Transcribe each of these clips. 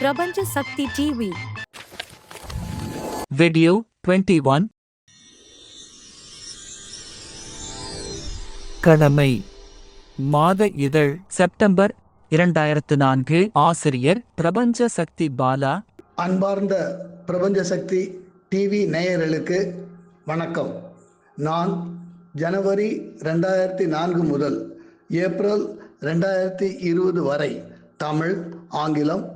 பிரபஞ்ச சக்தி TV Video 21 கடமை. மாத இதழ். செப்டம்பர் இரண்டாயிரத்து நான்கு ஆசிரியர் பிரபஞ்ச சக்தி பாலா. அன்பார்ந்த பிரபஞ்ச சக்தி டிவி நேயர்களுக்கு வணக்கம். நான் ஜனவரி ரெண்டாயிரத்தி நான்கு முதல் ஏப்ரல் ரெண்டாயிரத்தி இருபது வரை தமிழ் ஆங்கிலம்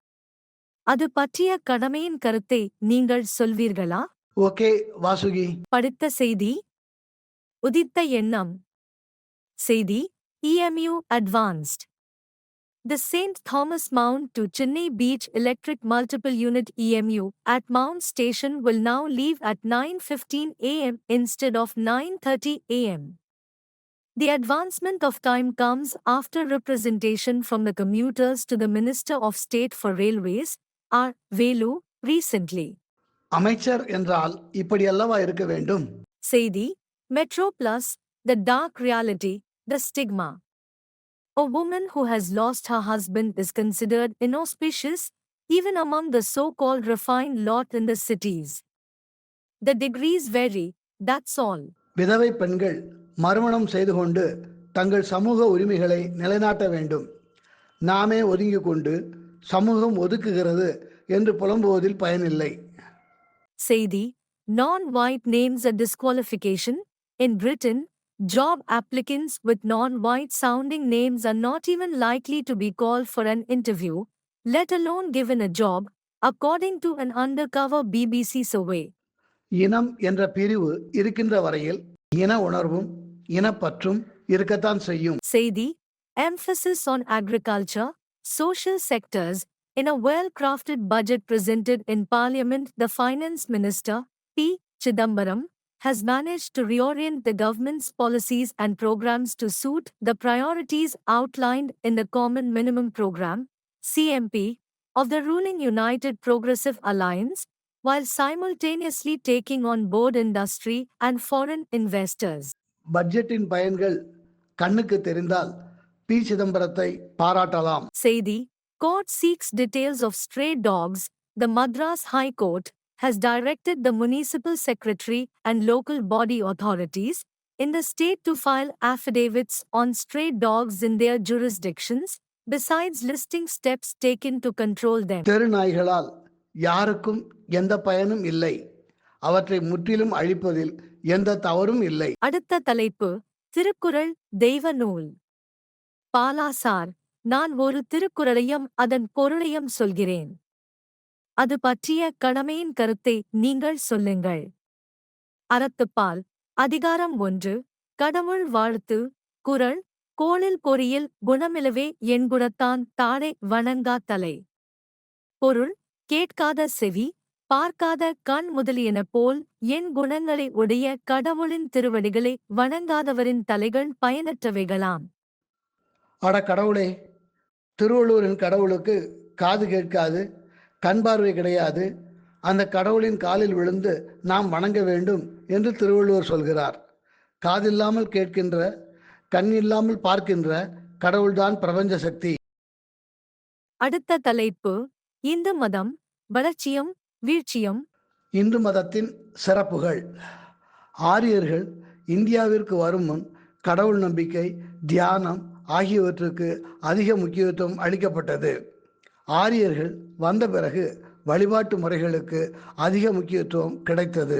அது பற்றிய கடமையின் கருத்தை நீங்கள் சொல்வீர்களா ஓகே வாசுகி படித்த செய்தி உதித்த எண்ணம் செய்தி EMU Advanced The St. Thomas Mount to Chennai Beach Electric Multiple Unit EMU at Mount Station will now leave at 9:15 a.m. instead of 9:30 a.m. The advancement of time comes after representation from the commuters to the Minister of State for Railways, R. Velu, recently. அமைச்சர் என்றால் இப்படி அல்லவா இருக்க வேண்டும் Seidi, Metro Plus, The Dark Reality, The Stigma. A woman who has lost her husband is considered inauspicious, even among the so called refined lot in the cities. The degrees vary, that's all. விதவை பெண்கள் மறுமணம் செய்து கொண்டு தங்கள் சமூக உரிமைகளை நிலைநாட்ட வேண்டும் நாமே ஒதுங்கிக் கொண்டு சமூகம் ஒதுக்குகிறது என்று புலம்புவதில் பயனில்லை Seidi, non white names a disqualification. In Britain, job applicants with non white sounding names are not even likely to be called for an interview, let alone given a job, according to an undercover BBC survey. இனம் என்ற பிரிவு இருக்கின்ற வரையில் இன உணர்வும் இனப்பற்றும் இருக்கத்தான் செய்யும் Seidi, emphasis on agriculture, social sectors, in a well crafted budget presented in Parliament, the Finance Minister, P. Chidambaram, has managed to reorient the government's policies and programs to suit the priorities outlined in the Common Minimum Program, CMP, of the ruling United Progressive Alliance, while simultaneously taking on board industry and foreign investors. பட்ஜெட்டின் பயன்கள் கண்ணுக்கு தெரிந்தால் B சிதம்பரத்தை பாராட்டலாம் court seeks details of stray dogs. The Madras High Court has directed the municipal secretary and local body authorities in the state to file affidavits on stray dogs in their jurisdictions, besides listing steps taken to control them. தெரு நாய்களால் யாருக்கும் எந்த பயனும் இல்லை அவற்றை முற்றிலும் அழிப்பதில் எந்த தவறும் இல்லை அடுத்த தலைப்பு திருக்குறள் தெய்வ நூல் பாலாசார் நான் ஒரு திருக்குறளையும் அதன் பொருளையும் சொல்கிறேன். அது பற்றிய கடமையின் கருத்தை நீங்கள் சொல்லுங்கள். அறத்துப்பால் அதிகாரம் ஒன்று கடவுள் வாழ்த்து குரல் கோளில் பொறியில் குணமிலவே என் குணத்தான் தாழை வணங்கா தலை. பொருள் கேட்காத செவி பார்க்காத கண் முதலியன போல் என் குணங்களை உடைய கடவுளின் திருவடிகளை வணங்காதவரின் தலைகள் பயனற்றவைகளாம். அட கடவுளே திருவள்ளுவரின் கடவுளுக்கு காது கேட்காது கண் பார்வை கிடையாது. அந்த கடவுளின் காலில் விழுந்து நாம் வணங்க வேண்டும் என்று திருவள்ளுவர் சொல்கிறார். காதில்லாமல் கேட்கின்ற கண் இல்லாமல் பார்க்கின்ற கடவுள்தான் பிரபஞ்ச சக்தி. அடுத்த தலைப்பு இந்து மதம் வளர்ச்சியும் வீழ்ச்சியும். இந்து மதத்தின் சிறப்புகள். ஆரியர்கள் இந்தியாவிற்கு வரும் முன் கடவுள் நம்பிக்கை தியானம் ஆகியவற்றுக்கு அதிக முக்கியத்துவம் அளிக்கப்பட்டது. ஆரியர்கள் வந்த பிறகு வழிபாட்டு முறைகளுக்கு அதிக முக்கியத்துவம் கிடைத்தது.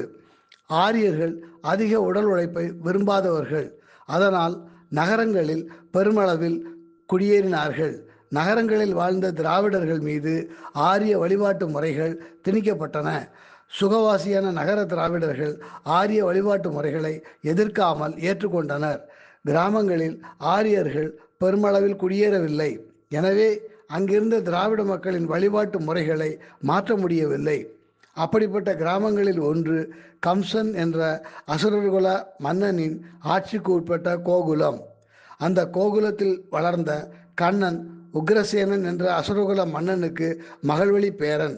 ஆரியர்கள் அதிக உடல் உழைப்பை விரும்பாதவர்கள். அதனால் நகரங்களில் பெருமளவில் குடியேறினார்கள். நகரங்களில் வாழ்ந்த திராவிடர்கள் மீது ஆரிய வழிபாட்டு முறைகள் திணிக்கப்பட்டன. சுகவாசியான நகர திராவிடர்கள் ஆரிய வழிபாட்டு முறைகளை எதிர்க்காமல் ஏற்றுக்கொண்டனர். கிராமங்களில் ஆரியர்கள் பெருமளவில் குடியேறவில்லை. எனவே அங்கிருந்த திராவிட மக்களின் வழிபாட்டு முறைகளை மாற்ற முடியவில்லை. அப்படிப்பட்ட கிராமங்களில் ஒன்று கம்சன் என்ற அசுரர்குல மன்னனின் ஆட்சிக்கு உட்பட்ட கோகுலம். அந்த கோகுலத்தில் வளர்ந்த கண்ணன் உக்ரசேனன் என்ற அசுரகுல மன்னனுக்கு மகள்வழி பேரன்.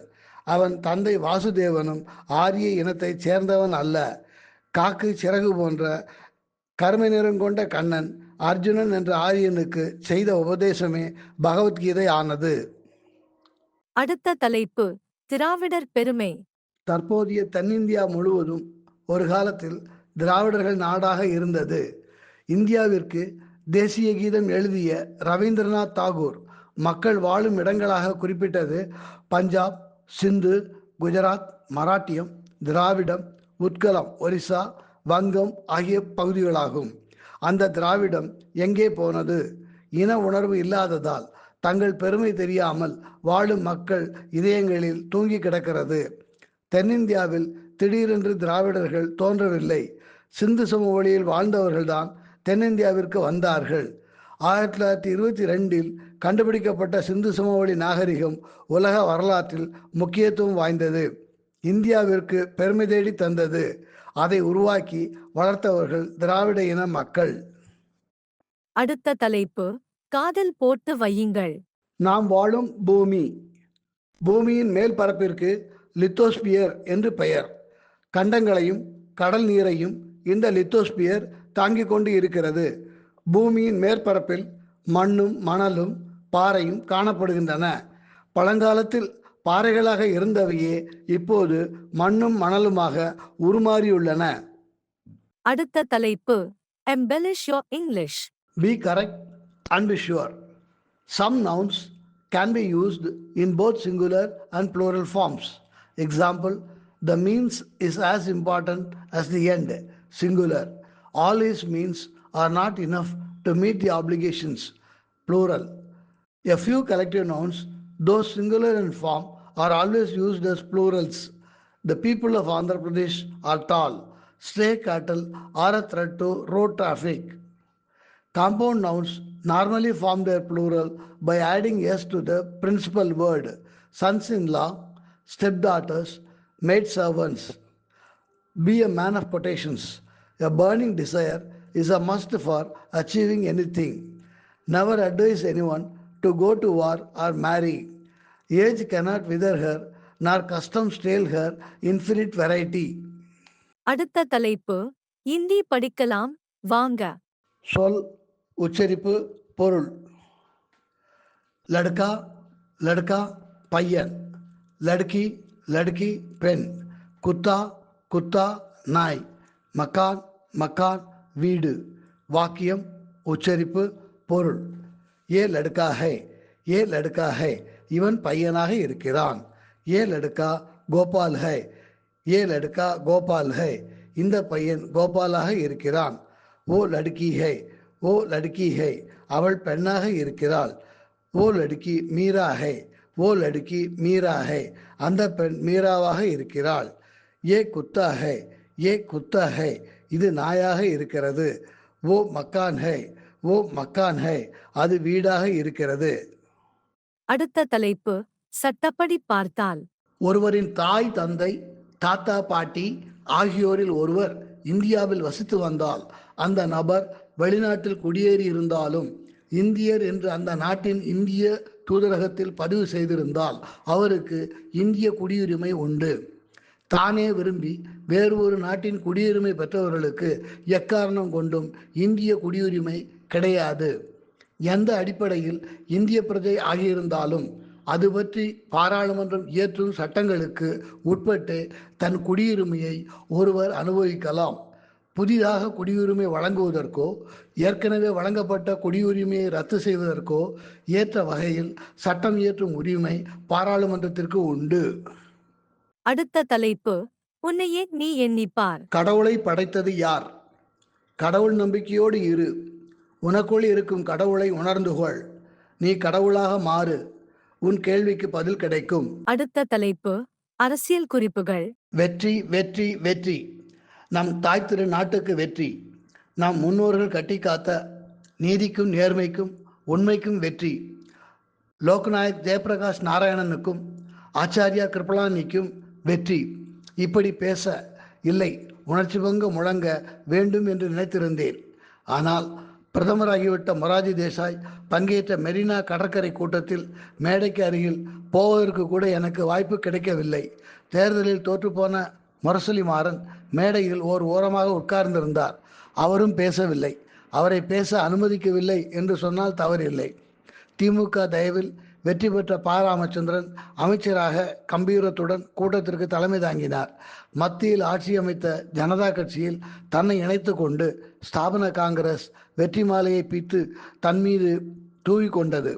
அவன் தந்தை வாசுதேவனும் ஆரிய இனத்தைச் சேர்ந்தவன் அல்ல. காக்கு சிறகு போன்ற கருமை நிறம் கொண்ட கண்ணன் அர்ஜுனன் என்ற ஆரியனுக்கு செய்த உபதேசமே பகவத்கீதை ஆனது அடுத்த தலைப்பு திராவிடர் பெருமை. தற்போதைய தென்னிந்தியா முழுவதும் ஒரு காலத்தில் திராவிடர்கள் நாடாக இருந்தது. இந்தியாவிற்கு தேசிய கீதம் எழுதிய ரவீந்திரநாத் தாகூர் மக்கள் வாழும் இடங்களாக குறிப்பிட்டது பஞ்சாப் சிந்து குஜராத் மராட்டியம் திராவிடம் உத்கலம் ஒரிசா வங்கம் ஆகிய பகுதிகளாகும். அந்த திராவிடம் எங்கே போனது? இன உணர்வு இல்லாததால் தங்கள் பெருமை தெரியாமல் வாழும் மக்கள் இதயங்களில் தூங்கி கிடக்கிறது. தென்னிந்தியாவில் திடீரென்று திராவிடர்கள் தோன்றவில்லை. சிந்து சமவெளியில் வாழ்ந்தவர்கள்தான் தென்னிந்தியாவிற்கு வந்தார்கள். ஆயிரத்தி தொள்ளாயிரத்தி இருபத்தி ரெண்டில் கண்டுபிடிக்கப்பட்ட சிந்து சமவெளி நாகரிகம் உலக வரலாற்றில் முக்கியத்துவம் வாய்ந்தது. இந்தியாவிற்கு பெருமை தேடி தந்தது. அதை உருவாக்கி வளர்த்தவர்கள் திராவிட இன மக்கள். அடுத்த தலைப்பு காதல் போட்டு வையுங்கள். நாம் வாழும் பூமி பூமியின் மேல் பரப்பிற்கு லித்தோஸ்பியர் என்று பெயர். கண்டங்களையும் கடல் நீரையும் இந்த லித்தோஸ்பியர் தாங்கிக் கொண்டு இருக்கிறது. பூமியின் மேற்பரப்பில் மண்ணும் மணலும் பாறையும் காணப்படுகின்றன. பழங்காலத்தில் பாறைகளாக இருந்தவையே இப்போது மண்ணும் மணலுமாக உருமாறியுள்ளன அடுத்த தலைப்பு embellish your English Be correct and be sure. Some nouns can be used in both singular and plural forms. Example, the means is as important as the end, singular. All his means are not enough to meet the obligations, plural. A few collective nouns, though singular in form, are always used as plurals. The people of Andhra Pradesh are tall. Stray cattle are a threat to road traffic. Compound nouns normally form their plural by adding s to the principal word. Sons in law, stepdaughters, maid servants. Be a man of potations. A burning desire is a must for achieving anything. Never advise anyone to go to war or marry. Age cannot wither her, nor custom stale her infinite variety. அடுத்த தலைப்பு இந்தி படிக்கலாம் வாங்க. சொல் உச்சரிப்பு பொருள். லடுக்கா லடுக்கா பையன். லடுக்கி லடுக்கி பெண். குத்தா குத்தா நாய். மக்கான் மக்கான் வீடு. வாக்கியம் உச்சரிப்பு பொருள். ஏ லடுக்கா ஹை? ஏ லடுக்கா ஹை? இவன் பையனாக இருக்கிறான். ஏ லடுக்கா? கோபால் ஹை. ஏ லடுக்கா? கோபால் ஹை. இந்த பையன் கோபாலாக இருக்கிறான். ஓ லடுக்கி ஹை. ஓ லடுக்கி ஹை. அவள் பெண்ணாக இருக்கிறாள். ஓ லடுக்கி மீரா ஹை. ஓ லடுக்கி மீரா ஹை. அந்த பெண் மீராவாக இருக்கிறாள். ஏ குத்தா ஹை. ஏ குத்தா ஹை. இது நாயாக இருக்கிறது. ஓ மக்கான் ஹை. ஓ மக்கான் ஹை. அது வீடாக இருக்கிறது. அடுத்த தலைப்பு சட்டப்படி பார்த்தால். ஒருவரின் தாய் தந்தை தாத்தா பாட்டி ஆகியோரில் ஒருவர் இந்தியாவில் வசித்து வந்தால் அந்த நபர் வெளிநாட்டில் குடியேறி இருந்தாலும் இந்தியர் என்று அந்த நாட்டின் இந்திய தூதரகத்தில் பதிவு செய்திருந்தால் அவருக்கு இந்திய குடியுரிமை உண்டு. தானே விரும்பி வேறு ஒரு நாட்டின் குடியுரிமை பெற்றவர்களுக்கு எக்காரணம் கொண்டும் இந்திய குடியுரிமை கிடையாது. எந்த அடிப்படையில் இந்திய பிரஜை ஆகியிருந்தாலும் அது பற்றி பாராளுமன்றம் இயற்றும் சட்டங்களுக்கு உட்பட்டு தன் குடியுரிமையை ஒருவர் அனுபவிக்கலாம். புதிதாக குடியுரிமை வழங்குவதற்கோ ஏற்கனவே வழங்கப்பட்ட குடியுரிமையை ரத்து செய்வதற்கோ ஏற்ற வகையில் சட்டம் இயற்றும் உரிமை பாராளுமன்றத்திற்கு உண்டு. அடுத்த தலைப்பு உன்னையே நீ எண்ணிப்பார். கடவுளை படைத்தது யார்? கடவுள் நம்பிக்கையோடு இரு. உனக்குள் இருக்கும் கடவுளை உணர்ந்து கொள் நீ கடவுளாக மாறு. உன் கேள்விக்கு பதில் கிடைக்கும். அடுத்த தலைப்பு அரசியல் குறிப்புகள். வெற்றி வெற்றி வெற்றி. நம் தாய் திரு நாட்டுக்கு வெற்றி. நம் முன்னோர்கள் கட்டி காத்த நீதிக்கும் நேர்மைக்கும் உண்மைக்கும் வெற்றி. லோக்நாயக் ஜெயபிரகாஷ் நாராயணனுக்கும் ஆச்சாரியா கிருபலானிக்கும் வெற்றி. இப்படி பேச இல்லை உணர்ச்சி பங்க முழங்க வேண்டும் என்று நினைத்திருந்தேன். ஆனால் பிரதமராகிவிட்ட மொராஜி தேசாய் பங்கேற்ற மெரினா கடற்கரை கூட்டத்தில் மேடைக்கு அருகில் போவதற்கு கூட எனக்கு வாய்ப்பு கிடைக்கவில்லை. தேர்தலில் தோற்றுப்போன முரசொலி மாறன் மேடையில் ஓர் ஓரமாக உட்கார்ந்திருந்தார். அவரும் பேசவில்லை. அவரை பேச அனுமதிக்கவில்லை என்று சொன்னால் தவறில்லை. திமுக தயவில் வெற்றி பெற்ற ப. ராமச்சந்திரன் அமைச்சராக கம்பீரத்துடன் கூட்டத்திற்கு தலைமை தாங்கினார். மத்தியில் ஆட்சி அமைத்த ஜனதா கட்சியில் தன்னை இணைத்து கொண்டு ஸ்தாபன காங்கிரஸ் வெற்றி மாலையை பீத்து தன் மீது தூவி கொண்டது.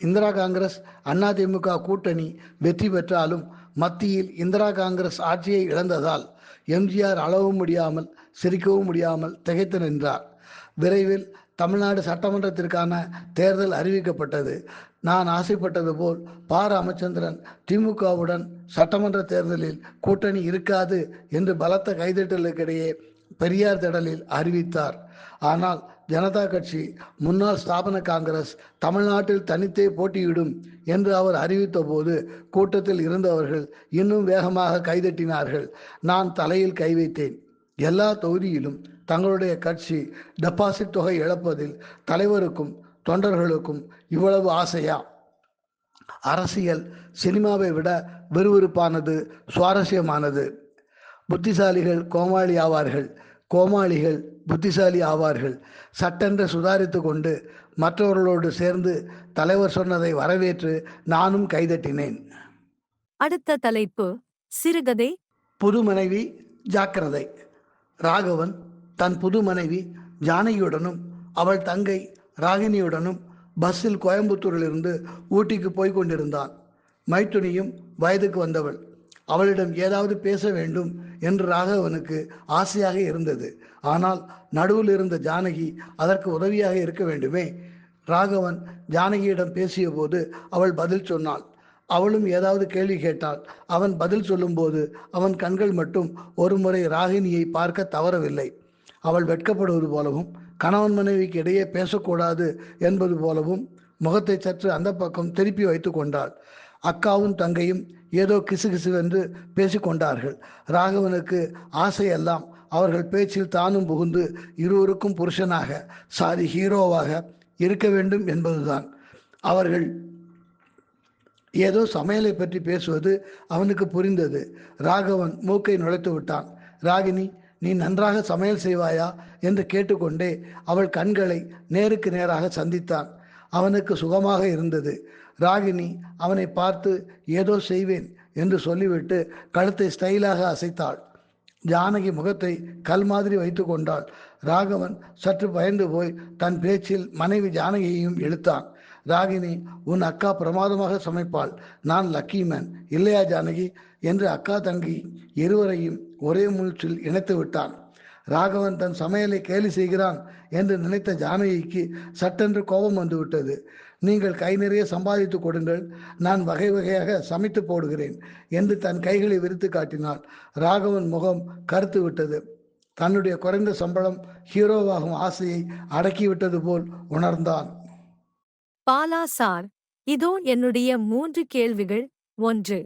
இந்திரா காங்கிரஸ் அதிமுக கூட்டணி வெற்றி பெற்றாலும் மத்தியில் இந்திரா காங்கிரஸ் ஆட்சியை இழந்ததால் எம்ஜிஆர் அளவும் முடியாமல் சிரிக்கவும் முடியாமல் திகைத்து நின்றார். விரைவில் தமிழ்நாடு சட்டமன்றத்திற்கான தேர்தல் அறிவிக்கப்பட்டது. நான் ஆசைப்பட்டது போல் ப. ராமச்சந்திரன் திமுகவுடன் சட்டமன்ற தேர்தலில் கூட்டணி இருக்காது என்று பலத்த கைதட்டலுக்கிடையே பெரியார் திடலில் அறிவித்தார். ஆனால் ஜனதா கட்சி முன்னாள் ஸ்தாபன காங்கிரஸ் தமிழ்நாட்டில் தனித்தே போட்டியிடும் என்று அவர் அறிவித்த போது கூட்டத்தில் இருந்தவர்கள் இன்னும் வேகமாக கைதட்டினார்கள். நான் தலையில் கை வைத்தேன். எல்லா தொகுதியிலும் தங்களுடைய கட்சி டெபாசிட் தொகை இழப்பதில் தலைவருக்கும் தொண்டர்களுக்கும் இவ்வளவு ஆசையா? அரசியல் சினிமாவை விட விறுவிறுப்பானது சுவாரஸ்யமானது. புத்திசாலிகள் கோமாளி ஆவார்கள். கோமாளிகள் புத்திசாலி ஆவார்கள். சட்டென்று சுதாரித்து கொண்டு மற்றவர்களோடு சேர்ந்து தலைவர் சொன்னதை வரவேற்று நானும் கைதட்டினேன். அடுத்த தலைப்பு சிறுகதை. புது மனைவி ஜாக்கிரதை. ராகவன் தன் புது மனைவி ஜானகியுடனும் அவள் தங்கை ராகினியுடனும் பஸ்ஸில் கோயம்புத்தூரிலிருந்து ஊட்டிக்கு போய் கொண்டிருந்தான். மைத்துனியும் வயதுக்கு வந்தவள். அவளிடம் ஏதாவது பேச வேண்டும் என்று ராகவனுக்கு ஆசையாக இருந்தது. ஆனால் நடுவில் இருந்த ஜானகி அதற்கு உதவியாக இருக்க வேண்டுமே? ராகவன் ஜானகியிடம் பேசியபோது அவள் பதில் சொன்னாள். அவளும் ஏதாவது கேள்வி கேட்டாள் அவன் பதில் சொல்லும்போது அவன் கண்கள் மட்டும் ஒரு முறை ராகினியை பார்க்க தவறவில்லை. அவள் வெட்கப்படுவது போலவும் கணவன் மனைவிக்கு இடையே பேசக்கூடாது என்பது போலவும் முகத்தை சற்று அந்த பக்கம் திருப்பி வைத்து கொண்டாள். அக்காவும் தங்கையும் ஏதோ கிசுகிசுவென்று பேசிக்கொண்டார்கள். ராகவனுக்கு ஆசையெல்லாம் அவர்கள் பேச்சில் தானும் புகுந்து இருவருக்கும் புருஷனாக சாரி ஹீரோவாக இருக்க வேண்டும் என்பதுதான். அவர்கள் ஏதோ சமையலை பற்றி பேசுவது அவனுக்கு புரிந்தது. ராகவன் மூக்கை நுழைத்து விட்டான். ராகினி நீ நன்றாக சமையல் செய்வாயா? என்று கேட்டுக்கொண்டே அவள் கண்களை நேருக்கு நேராக சந்தித்தான். அவனுக்கு சுகமாக இருந்தது. ராகினி அவனை பார்த்து ஏதோ செய்வேன் என்று சொல்லிவிட்டு கழுத்தை ஸ்டைலாக அசைத்தாள். ஜானகி முகத்தை கல் மாதிரி வைத்து கொண்டாள். ராகவன் சற்று பயந்து போய் தன் பேச்சில் மனைவி ஜானகியையும் இழுத்தான். ராகினி உன் அக்கா பிரமாதமாக சமைப்பாள். நான் லக்கி மேன். இல்லையா ஜானகி? என்று அக்கா தங்கி இருவரையும் ஒரே மூச்சில் இணைத்து விட்டான். ராகவன் தன் சமையலை கேலி செய்கிறான் என்று நினைத்த ஜானகிக்கு சட்டென்று கோபம் வந்துவிட்டது. நீங்கள் கை நிறைய சம்பாதித்து கொடுங்கள். நான் வகை வகையாக சமைத்து போடுகிறேன் என்று தன் கைகளை விரித்து காட்டினாள். ராகவன் முகம் கருத்து விட்டது. தன்னுடைய குறைந்த சம்பளம் ஹீரோவாகும் ஆசையை அடக்கிவிட்டது போல் உணர்ந்தான். பாலா சார் இதோ என்னுடைய மூன்று கேள்விகள். ஒன்று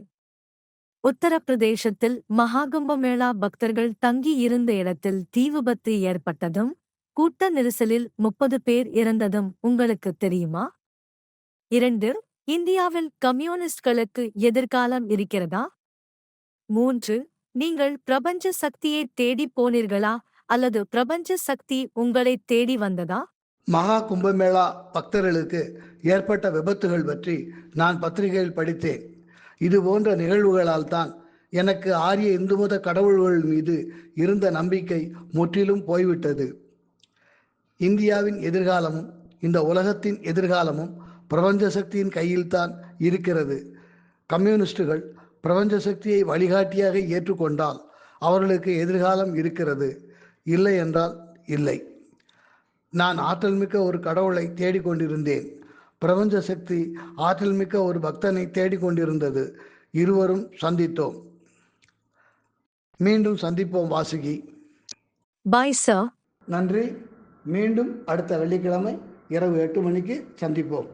உத்தரப்பிரதேசத்தில் மகாகும்பமேளா பக்தர்கள் தங்கியிருந்த இடத்தில் தீ விபத்து ஏற்பட்டதும் கூட்ட நெரிசலில் முப்பது பேர் இறந்ததும் உங்களுக்கு தெரியுமா? இரண்டு இந்தியாவில் கம்யூனிஸ்ட்களுக்கு எதிர்காலம் இருக்கிறதா? மூன்று நீங்கள் பிரபஞ்ச சக்தியை தேடி போனீர்களா? அல்லது பிரபஞ்ச சக்தி உங்களை தேடி வந்ததா? மகா கும்பமேளா பக்தர்களுக்கு ஏற்பட்ட விபத்துகள் பற்றி நான் பத்திரிகையில் படித்தேன். இது போன்ற நிகழ்வுகளால் தான் எனக்கு ஆரிய இந்து மத கடவுள்கள் மீது இருந்த நம்பிக்கை முற்றிலும் போய்விட்டது. இந்தியாவின் எதிர்காலமும் இந்த உலகத்தின் எதிர்காலமும் பிரபஞ்ச சக்தியின் கையில்தான் இருக்கிறது. கம்யூனிஸ்டுகள் பிரபஞ்ச சக்தியை வழிகாட்டியாக ஏற்றுக்கொண்டால் அவர்களுக்கு எதிர்காலம் இருக்கிறது. இல்லை என்றால் இல்லை. நான் ஆற்றல் மிக்க ஒரு கடவுளை தேடிக்கொண்டிருந்தேன். பிரபஞ்ச சக்தி ஆற்றல் மிக்க ஒரு பக்தனை தேடிக்கொண்டிருந்தது. இருவரும் சந்தித்தோம். மீண்டும் சந்திப்போம் வாசுகி. Bye, sir. நன்றி. மீண்டும் அடுத்த வெள்ளிக்கிழமை இரவு எட்டு மணிக்கு சந்திப்போம்.